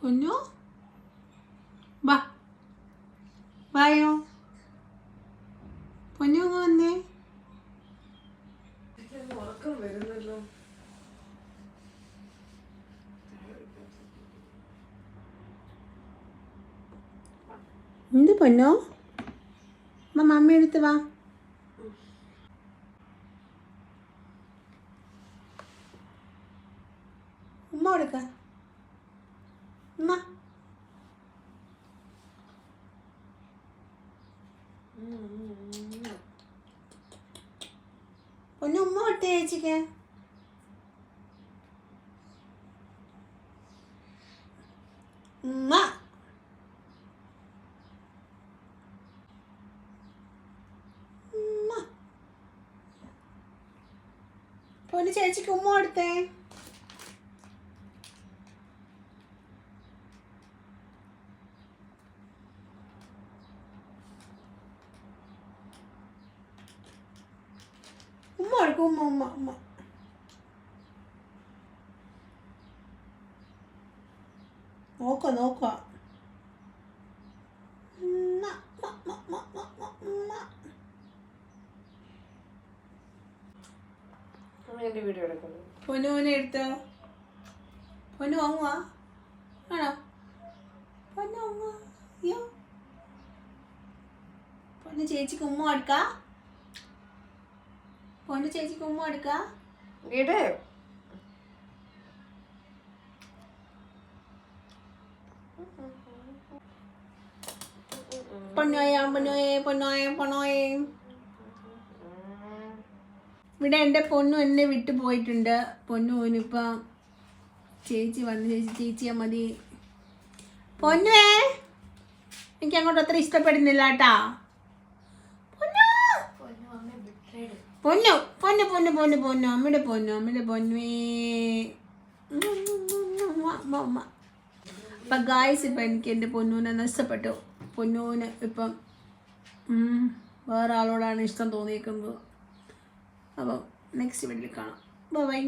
പൊന്നു ബാ ബായോ പൊന്നു വന്നേ ഉറക്കം വരുന്നല്ലോ എന്ത് പൊന്നോ? അമ്മ മമ്മി എടുത്ത് വാ. ഉമ്മ കൊടുക്ക ഉമ്മ പൊന്നു ഉമ്മ കൊടുത്തേ ചേച്ചിക്ക്. ഉമ്മ. ഉമ്മ. പൊന്നു ചേച്ചിക്ക് ഉമ്മ കൊടുത്തേ. ഉമ്മ കൊടുക്കും ഉമ്മ ഉമ്മ ഉമ്മ നോക്ക നോക്ക. ഉമ്മ, ഉമ്മ, ഉമ്മ, ഉമ്മ, ഉമ്മ, ഉമ്മ. അമ്മ എന്റെ വീഡിയോ എടുക്കുന്നു. പൊന്നുവിനെ എടുത്തോ? പൊന്നു വാങ്ങുവാ ആണോ? പൊന്നു വാങ്ങുവാ അയ്യോ. പൊന്നു ചേച്ചിക്ക് ഉമ്മ കൊടുക്ക? പൊന്നു ചേച്ചി ഉമ്മ എടുക്കാ? വീട്. പൊന്നോയ പൊന്നോയെ പൊന്നോയെ പൊന്നോയെ ഇവിടെ എന്റെ പൊന്നു എന്നെ വിട്ടു പോയിട്ടുണ്ട്. പൊന്നു ഇനിയിപ്പം ചേച്ചി വന്ന്. ചേച്ചി ചേച്ചിയാ മതി. പൊന്നുവേ എനിക്ക് അങ്ങോട്ട് അത്ര ഇഷ്ടപ്പെടുന്നില്ല കേട്ടാ പൊന്നു പൊന്നു പൊന്നു പൊന്നു പൊന്നു പൊന്നു. അമ്മയുടെ പൊന്നു അമ്മയുടെ പൊന്നുവേ അപ്പം ഗായ്സ് ഇപ്പം എനിക്ക് എന്റെ പൊന്നൂനെ നഷ്ടപ്പെട്ടു. പൊന്നൂന് ഇപ്പം വേറെ ആളോടാണ് ഇഷ്ടം തോന്നിയേക്കുന്നത്. അപ്പം നെക്സ്റ്റ് വീട്ടിൽ കാണാം. ബൈ